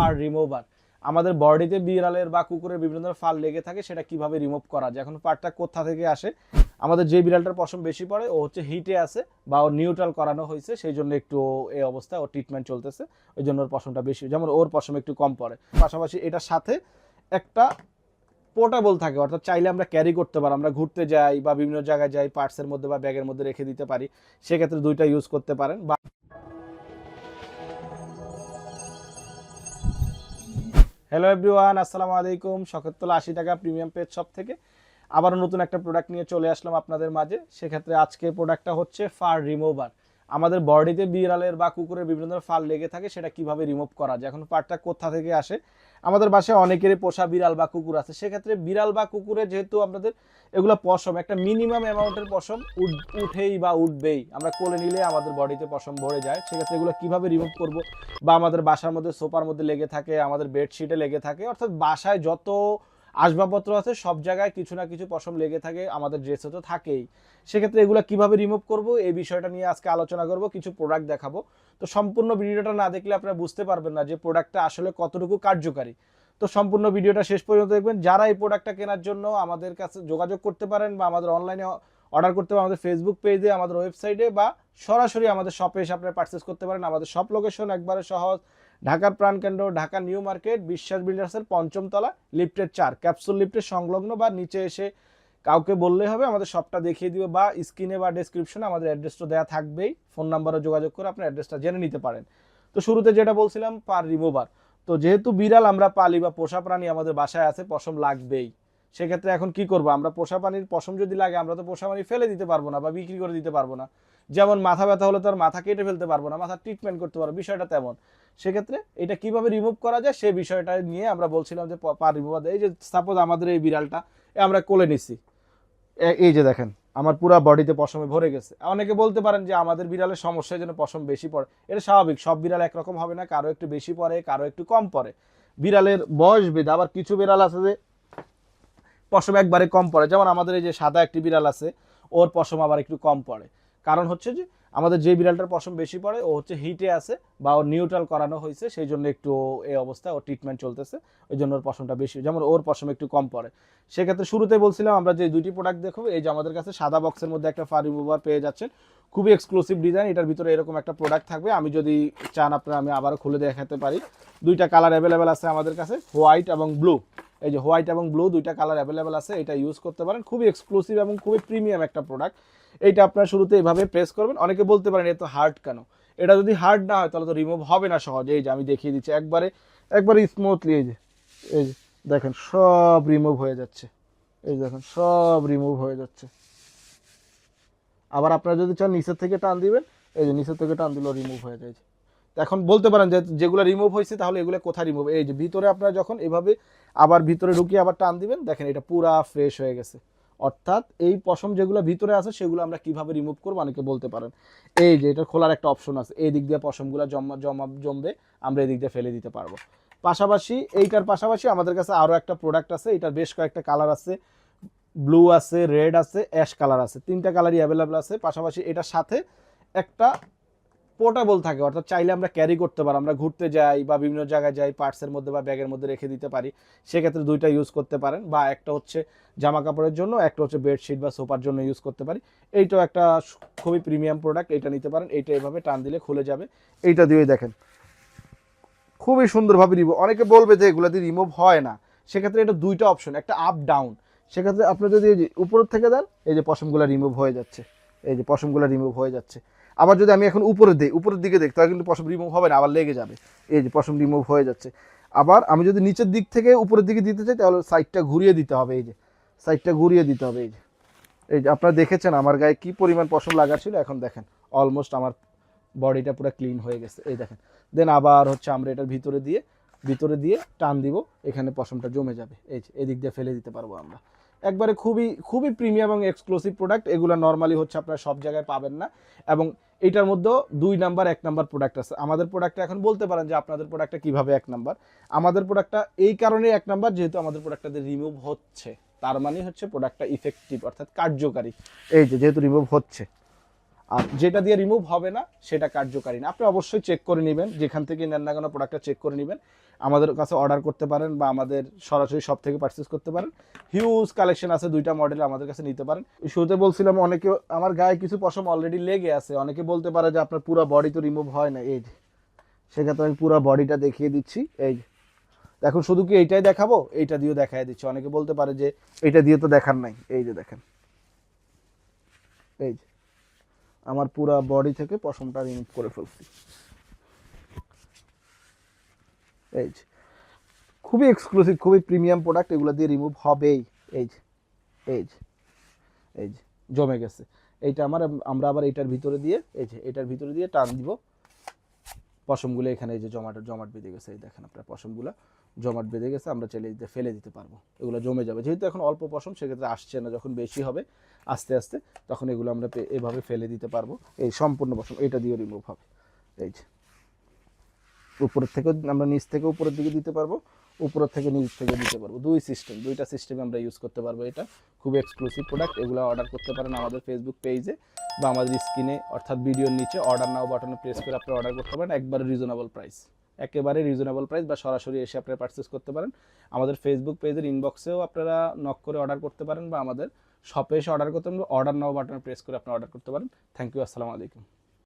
Fur remover. আমাদের বডিতে বিড়ালের বা কুকুরের বিভিন্ন ধরনের ফাল লেগে থাকে, সেটা কীভাবে রিমুভ করা যায়? এখন পার্টটা কোথা থেকে আসে? আমাদের যে বিড়ালটার পশম বেশি পড়ে, ও হচ্ছে হিটে আছে বা ও নিউট্রাল করানো হয়েছে, সেই জন্য একটু এই অবস্থায় ও ট্রিটমেন্ট চলতেছে। ওই জন্য ওর পশমটা বেশি, যেমন ওর পশম একটু কম পড়ে। পাশাপাশি এটার সাথে একটা পোর্টেবল থাকে, অর্থাৎ চাইলে আমরা ক্যারি করতে পারি। আমরা ঘুরতে যাই বা বিভিন্ন জায়গায় যাই পার্টসের মধ্যে বা ব্যাগের মধ্যে রেখে দিতে পারি। সেক্ষেত্রে দুইটা ইউজ করতে পারেন বা হ্যালো এভরিওয়ান আসসালামু আলাইকুম। শখতলা আশি টাকা প্রিমিয়াম পেজ শপ থেকে আবারও নতুন একটা প্রোডাক্ট নিয়ে চলে আসলাম আপনাদের মাঝে। সেক্ষেত্রে আজকে প্রোডাক্টটা হচ্ছে ফার রিমুভার আমাদের বডিতে বিড়ালের বা কুকুরের বিভিন্ন ধরনের ফার লেগে থাকে, সেটা কীভাবে রিমুভ করা যায়? এখন পার্টটা কোথা থেকে আসে? আমাদের বাসায় অনেকেরই পোষা বিড়াল বা কুকুর আছে। সেক্ষেত্রে বিড়াল বা কুকুরে যেহেতু আপনাদের এগুলো পশম, একটা মিনিমাম অ্যামাউন্টের পশম উঠ- উঠেই বা উঠবেই। আমরা কোলে নিলে আমাদের বডিতে পশম ভরে যায়। সেক্ষেত্রে এগুলো কীভাবে রিমুভ করব বা আমাদের বাসার মধ্যে সোফার মধ্যে লেগে থাকে, আমাদের বেডশিটে লেগে থাকে, অর্থাৎ বাসায় যত আসবাবপত্র আছে, সব জায়গায় কিছু না কিছু পশম লেগে থাকে, আমাদের ড্রেসে তো থাকেই। সেক্ষেত্রে এগুলো কীভাবে রিমুভ করব, এই বিষয়টা নিয়ে আজকে আলোচনা করব, কিছু প্রোডাক্ট দেখাবো। তো সম্পূর্ণ ভিডিওটা না দেখলে আপনারা বুঝতে পারবেন না যে প্রোডাক্টটা আসলে কতটুকু কার্যকারী। তো সম্পূর্ণ ভিডিওটা শেষ পর্যন্ত দেখবেন। যারা এই প্রোডাক্টটা কেনার জন্য আমাদের কাছে যোগাযোগ করতে পারেন বা আমাদের অনলাইনে অর্ডার করতে পারেন, আমাদের ফেসবুক পেজে আমাদের ওয়েবসাইটে বা সরাসরি আমাদের শপে এসে আপনারা পারচেস করতে পারেন। আমাদের সব লোকেশন একবারে সহজ। ঢাকার প্রাণকেন্দ্র, ঢাকা নিউ মার্কেট, বিশ্বাস বিল্ডার্সের পঞ্চম তলা লিফটের চার। ক্যাপসুল লিফটের সংলগ্ন বা নিচে এসে কাউকে বললেই হবে, আমাদের শপটা দেখিয়ে দিবে বা স্ক্রিনে বা ডেসক্রিপশনে আমাদের অ্যাড্রেসটা দেওয়া থাকবেই। ফোন নাম্বারে যোগাযোগ করে আপনার অ্যাড্রেসটা জেনে নিতে পারেন। তো শুরুতে যেটা বলছিলাম, পার রিমুভার। তো যেহেতু বিড়াল, আমরা পালি বা পোষা প্রাণী আমাদের বাসায় আছে, পশম লাগবেই। সেক্ষেত্রে এখন কি করব? আমরা পোষা প্রাণীর পশম যদি লাগে, আমরা তো পোষা প্রাণী ফেলে দিতে পারব না বা বিক্রি করে দিতে পারব না। যেমন মাথা ব্যথা হলে তার মাথা কেটে ফেলতে পারব না মাথা ট্রিটমেন্ট করতে পারব, বিষয়টা তেমন। সেক্ষেত্রে এটা কীভাবে রিমুভ করা যায় সে বিষয়টা নিয়ে আমরা বলছিলাম যে পার রিমুভার এই যে সাপোজ আমাদের এই বিড়ালটা আমরা কোলে এ- এই যে দেখেন, আমার পুরো বডিতে পশমে ভরে গেছে। অনেকে বলতে পারেন যে আমাদের বিড়ালের সমস্যা যেন পশম বেশি পড়ে। এটা স্বাভাবিক, সব বিড়াল একরকম হবে না, কারও একটু বেশি পড়ে, কারও একটু কম পড়ে। বিড়ালের বয়স ভেদে, আবার কিছু বিড়াল আছে যে পশম একবারে কম পড়ে। যেমন আমাদের এই যে সাদা একটি বিড়াল আছে, ওর পশম আবার একটু কম পড়ে। কারণ হচ্ছে যে আমাদের যে বিড়ালটার পশম বেশি পড়ে, ও হচ্ছে হিটে আছে বা ও নিউট্রাল করানো হয়েছে, সেই জন্য একটু এই অবস্থা ও ট্রিটমেন্ট চলতেছে, ওই জন্য ওর পশমটা বেশি, যেমন ওর পশম একটু কম পড়ে। সেক্ষেত্রে শুরুতে বলছিলাম আমরা যে দুইটি প্রোডাক্ট দেখব, এই যে আমাদের কাছে সাদা বক্সের মধ্যে একটা ফার রিমুভার পেয়ে যাচ্ছেন, খুবই এক্সক্লুসিভ ডিজাইন এটার ভিতরে এরকম একটা প্রোডাক্ট থাকবে, আমি যদি চান আপনারা আমি আবারও খুলে দেখাতে পারি। দুইটা কালার অ্যাভেলেবেল আছে আমাদের কাছে হোয়াইট এবং ব্লু এই যে হোয়াইট এবং ব্লু দুইটা কালার অ্যাভেলেবেল আছে, এটা ইউজ করতে পারেন। খুবই এক্সক্লুসিভ এবং খুবই প্রিমিয়াম একটা প্রোডাক্ট এইটা আপনারা শুরুতে এভাবে প্রেস করবেন। অনেকে বলতে পারেন, এ তো হার্ড কেন? এটা যদি হার্ড না হয়, তাহলে তো রিমুভ হবে না সহজে। এই যে আমি দেখিয়ে দিচ্ছি একবারে একবারে স্মুথলি এই যে এই যে দেখেন, সব রিমুভ হয়ে যাচ্ছে। এই দেখেন, সব রিমুভ হয়ে যাচ্ছে। আবার আপনারা যদি চান, নিচের থেকে টান দিবেন, এই যে নিচের থেকে টান দিলেও রিমুভ হয়ে যায়। এখন বলতে পারেন যে যেগুলো রিমুভ হয়েছে, তাহলে এগুলো কোথায় রিমুভ এই যে ভিতরে আপনারা যখন এভাবে আবার ভিতরে ঢুকিয়ে আবার টান দিবেন, দেখেন এটা পুরা ফ্রেশ হয়ে গেছে। অর্থাৎ এই পশম যেগুলো ভিতরে আছে, সেগুলো আমরা কীভাবে রিমুভ করব অনেকে বলতে পারেন। এই যে এটা খোলার একটা অপশন আছে, এই দিক দিয়ে পশমগুলো জমা জমা, জমবে, আমরা এই দিক দিয়ে ফেলে দিতে পারব। পাশাপাশি এইটার পাশাপাশি আমাদের কাছে আরও একটা প্রোডাক্ট আছে, এটার বেশ কয়েকটা কালার আছে। ব্লু আছে রেড আছে অ্যাশ কালার আছে। তিনটা কালারই অ্যাভেলেবেল আছে। পাশাপাশি এটার সাথে একটা পোর্টেবল থাকে, অর্থাৎ চাইলে আমরা ক্যারি করতে পারি, আমরা ঘুরতে যাই বা বিভিন্ন জায়গায় যাই পার্টসের মধ্যে বা ব্যাগের মধ্যে রেখে দিতে পারি, সেক্ষেত্রে দুইটা ইউজ করতে পারেন, বা একটা হচ্ছে জামা কাপড়ের জন্য, একটা হচ্ছে বেডশিট বা সোফার জন্য ইউজ করতে পারি, এইটাও একটা খুবই প্রিমিয়াম প্রোডাক্ট এইটা নিতে পারেন, এইটা এভাবে টান দিলে খুলে যাবে, এইটা দিয়ে দেখেন। খুবই সুন্দরভাবে রিমুভ অনেকে বলবে যে এগুলো দিয়ে রিমুভ হয় না, সেক্ষেত্রে এটা দুইটা অপশন একটা আপ ডাউন সেক্ষেত্রে আপনি যদি উপরের থেকে দেন, এই যে পশমগুলো রিমুভ হয়ে যাচ্ছে, এই যে পশমগুলো রিমুভ হয়ে যাচ্ছে আবার যদি আমি এখন উপরে দিই উপরের দিকে দেখি, তাহলে কিন্তু পশম রিমুভ হবে না, আবার লেগে যাবে। এই যে পশম রিমুভ হয়ে যাচ্ছে। আবার আমি যদি নিচের দিক থেকে উপরের দিকে দিতে চাই, তাহলে সাইডটা ঘুরিয়ে দিতে হবে, এই যে। সাইডটা ঘুরিয়ে দিতে হবে, এই যে। এই যে আপনারা দেখেছেন আমার গায়ে কি পরিমাণ পশম লাগা ছিল, এখন দেখেন অলমোস্ট আমার বডিটা পুরো ক্লিন হয়ে গেছে, এই দেখেন। দেন আবার হচ্ছে আমরা এটার ভিতরে দিয়ে ভিতরে দিয়ে টান দিব, এখানে পশমটা জমে যাবে, এই যে, এদিক দিয়ে ফেলে দিতে পারব আমরা। একবারে খুবই খুবই প্রিমিয়াম এবং এক্সক্লুসিভ প্রোডাক্ট এগুলো নর্মালি হচ্ছে আপনারা সব জায়গায় পাবেন না। এবং এটার মধ্যেও দুই নাম্বার এক নাম্বার প্রোডাক্ট আছে। আমাদের প্রোডাক্টটা এখন বলতে পারেন যে আপনাদের প্রোডাক্টটা কীভাবে এক নাম্বার আমাদের প্রোডাক্টটা এই কারণে এক নাম্বার যেহেতু আমাদের প্রোডাক্টটা রিমুভ হচ্ছে। তার মানে হচ্ছে প্রোডাক্টটা ইফেক্টিভ অর্থাৎ কার্যকারী। এই যে, যেহেতু রিমুভ হচ্ছে। আর যেটা দিয়ে রিমুভ হবে না, সেটা কার্যকারী না। আপনি অবশ্যই চেক করে নেবেন। যেখান থেকে নেন না কেন প্রোডাক্টটা চেক করে নেবেন। আমাদের কাছে অর্ডার করতে পারেন বা আমাদের সরাসরি সব থেকে পারচেস করতে পারেন। হিউজ কালেকশন আছে, দুইটা মডেল আমাদের কাছে নিতে পারেন। শুরুতে বলছিলাম, অনেকে, আমার গায়ে কিছু পশম অলরেডি লেগে আছে। অনেকে বলতে পারে যে আপনার পুরো বডি তো রিমুভ হয় না। এই সেক্ষেত্রে আমি পুরো বডিটা দেখিয়ে দিচ্ছি। এই এখন শুধু কি এইটাই দেখাবো? এইটা দিয়েও দেখাই দিচ্ছি। অনেকে বলতে পারে যে এইটা দিয়ে তো দেখার নাই। এই যে দেখেন। এই আমার পুরো বডি থেকে পশমটা রিমুভ করে ফেলছি। এই যে, খুবই এক্সক্লুসিভ খুবই প্রিমিয়াম প্রোডাক্ট এগুলো দিয়ে রিমুভ হবেই। এই যে এই যে এই যে, জমে গেছে। এইটা আমার, আমরা আবার এইটার ভিতরে দিয়ে, এই যে এটার ভিতরে দিয়ে টান দিব। পশমগুলো এখানে এই যে জমাট জমাট বেঁধে গেছে, এই দেখেন আপনার পশমগুলো। জমাট বেঁধে গেছে, আমরা চাইলে দিতে ফেলে দিতে পারব। এগুলো জমে যাবে। যেহেতু এখন অল্প পশম, সেক্ষেত্রে আসছে না, যখন বেশি হবে, আস্তে আস্তে, তখন এগুলো আমরা এভাবে ফেলে দিতে পারব। এই সম্পূর্ণ পশম, এটা দিয়ে রিমুভ হবে। এই যে উপরের থেকেও আমরা নিচ থেকে উপরের দিকে দিতে পারব, উপরের থেকে নিচ থেকে দিতে পারব। দুই সিস্টেম দুইটা সিস্টেমে আমরা ইউজ করতে পারব এটা। খুব এক্সক্লুসিভ প্রোডাক্ট এগুলো অর্ডার করতে পারেন আমাদের ফেসবুক পেজে বা আমাদের স্ক্রিনে অর্থাৎ ভিডিওর নিচে। অর্ডার নাও বাটনে প্রেস করে আপনি অর্ডার করতে পারেন, একবারে রিজনেবল প্রাইস একেবারে রিজনেবল প্রাইস বা সরাসরি এসে আপনারা পারচেস করতে পারেন। আমাদের ফেসবুক পেজের ইনবক্সেও আপনারা নক করে অর্ডার করতে পারেন বা আমাদের শপে এসে অর্ডার করতে পারেন অর্ডার নাও বাটনে প্রেস করে আপনি অর্ডার করতে পারেন। থ্যাংক ইউ আসসালামু আলাইকুম।